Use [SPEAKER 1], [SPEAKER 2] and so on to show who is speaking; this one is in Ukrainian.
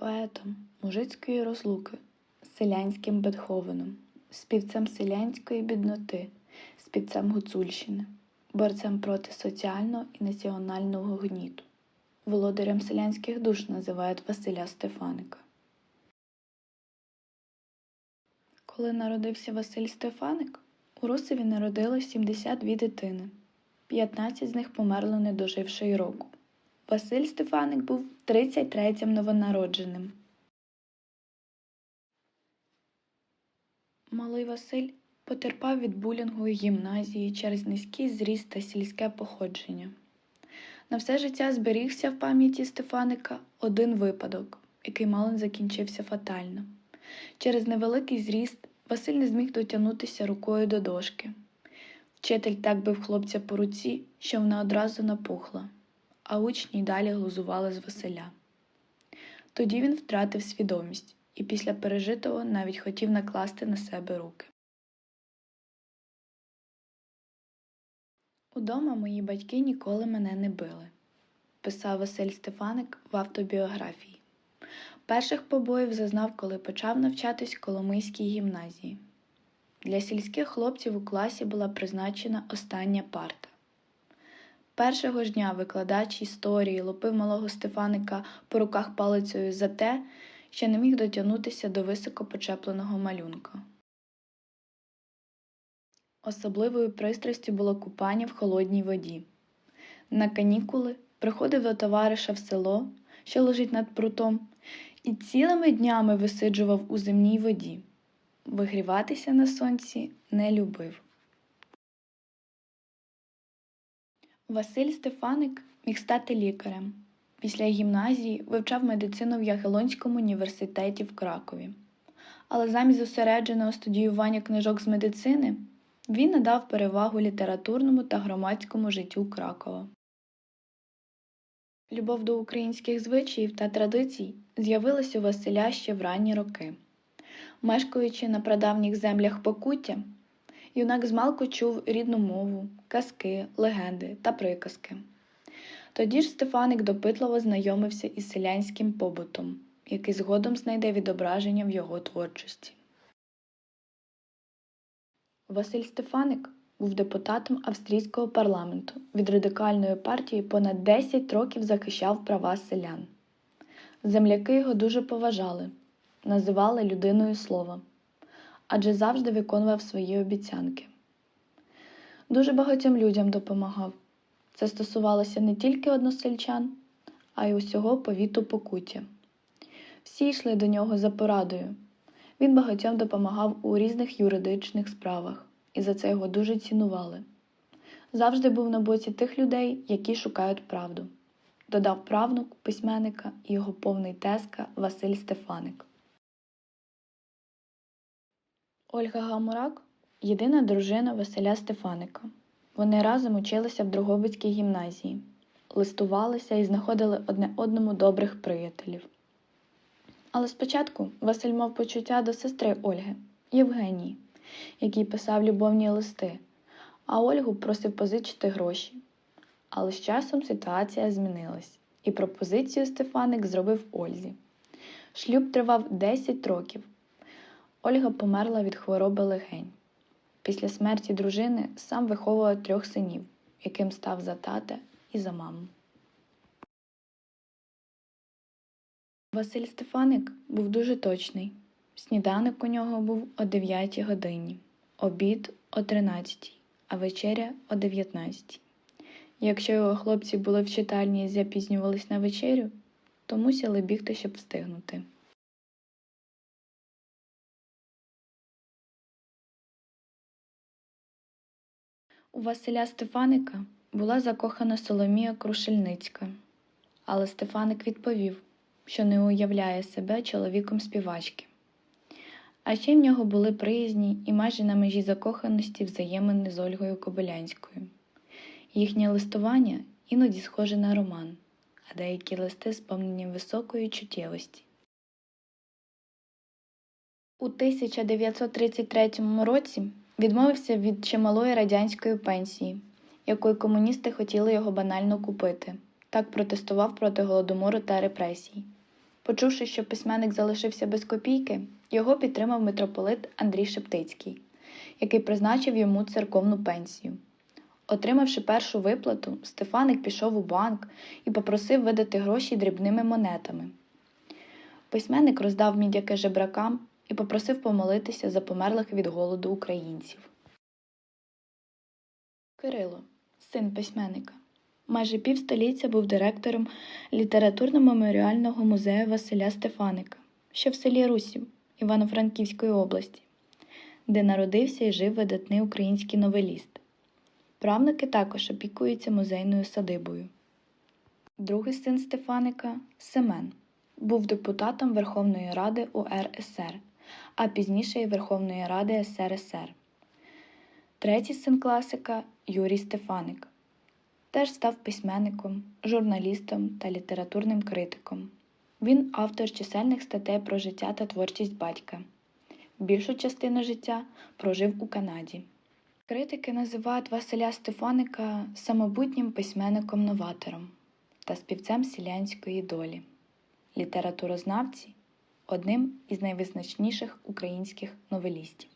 [SPEAKER 1] поетом мужицької розлуки, селянським Бетховеном, співцем селянської бідноти, співцем Гуцульщини, борцем проти соціального і національного гніту. Володарем селянських душ називають Василя Стефаника. Коли народився Василь Стефаник, у Русеві народилось 72 дитини. 15 з них померли, не доживши й року. Василь Стефаник був 33-м новонародженим. Малий Василь потерпав від булінгу у гімназії через низький зріст та сільське походження. На все життя зберігся в пам'яті Стефаника один випадок, який мало закінчився фатально. Через невеликий зріст Василь не зміг дотягнутися рукою до дошки. Вчитель так бив хлопця по руці, що вона одразу напухла, а учні й далі глузували з Василя. Тоді він втратив свідомість і після пережитого навіть хотів накласти на себе руки. Удома мої батьки ніколи мене не били, писав Василь Стефаник в автобіографії. Перших побоїв зазнав, коли почав навчатись в Коломийській гімназії. Для сільських хлопців у класі була призначена остання парта. Першого ж дня викладач історії лупив малого Стефаника по руках палицею за те, що не міг дотягнутися до високо почепленого малюнка. Особливою пристрастю було купання в холодній воді. На канікули приходив до товариша в село, що лежить над прутом, і цілими днями висиджував у земній воді. Вигріватися на сонці не любив. Василь Стефаник міг стати лікарем. Після гімназії вивчав медицину в Ягелонському університеті в Кракові. Але замість зосередженого студіювання книжок з медицини він надав перевагу літературному та громадському життю Кракова. Любов до українських звичаїв та традицій з'явилась у Василя ще в ранні роки. Мешкаючи на прадавніх землях Покуття, юнак змалку чув рідну мову, казки, легенди та приказки. Тоді ж Стефаник допитливо знайомився із селянським побутом, який згодом знайде відображення в його творчості. Василь Стефаник був депутатом австрійського парламенту. Від радикальної партії понад 10 років захищав права селян. Земляки його дуже поважали, називали людиною слова, адже завжди виконував свої обіцянки. Дуже багатьом людям допомагав. Це стосувалося не тільки односельчан, а й усього повіту покуття. Всі йшли до нього за порадою. Він багатьом допомагав у різних юридичних справах, і за це його дуже цінували. Завжди був на боці тих людей, які шукають правду. Додав правнук письменника і його повний тезка Василь Стефаник. Ольга Гамурак єдина дружина Василя Стефаника. Вони разом училися в Дрогобицькій гімназії, листувалися і знаходили одне одному добрих приятелів. Але спочатку Василь мав почуття до сестри Ольги, Євгенії, який писав любовні листи, а Ольгу просив позичити гроші. Але з часом ситуація змінилась, і пропозицію Стефаник зробив Ользі. Шлюб тривав 10 років. Ольга померла від хвороби легень. Після смерті дружини сам виховував трьох синів, яким став за тата і за маму. Василь Стефаник був дуже точний. Сніданок у нього був о 9 годині, обід о 13, а вечеря о 19. Якщо його хлопці були в читальні і запізнювались на вечерю, то мусили бігти, щоб встигнути. У Василя Стефаника була закохана Соломія Крушельницька, але Стефаник відповів, що не уявляє себе чоловіком співачки. А ще в нього були приязні і майже на межі закоханості взаємини з Ольгою Кобилянською. Їхнє листування іноді схоже на роман, а деякі листи сповнені високої чуттєвості. У 1933 році відмовився від чималої радянської пенсії, якою комуністи хотіли його банально купити, так протестував проти голодомору та репресій. Почувши, що письменник залишився без копійки, його підтримав митрополит Андрій Шептицький, який призначив йому церковну пенсію. Отримавши першу виплату, Стефаник пішов у банк і попросив видати гроші дрібними монетами. Письменник роздав мідяки жебракам і попросив помолитися за померлих від голоду українців. Кирило, син письменника, майже півстоліття був директором літературно-меморіального музею Василя Стефаника, що в селі Русів Івано-Франківської області, де народився і жив видатний український новеліст. Правнуки також опікуються музейною садибою. Другий син Стефаника Семен був депутатом Верховної Ради УРСР, а пізніше й Верховної Ради СРСР. Третій син класика Юрій Стефаник теж став письменником, журналістом та літературним критиком. Він автор чисельних статей про життя та творчість батька. Більшу частину життя прожив у Канаді. Критики називають Василя Стефаника самобутнім письменником-новатором та співцем селянської долі, літературознавці одним із найвизначніших українських новелістів.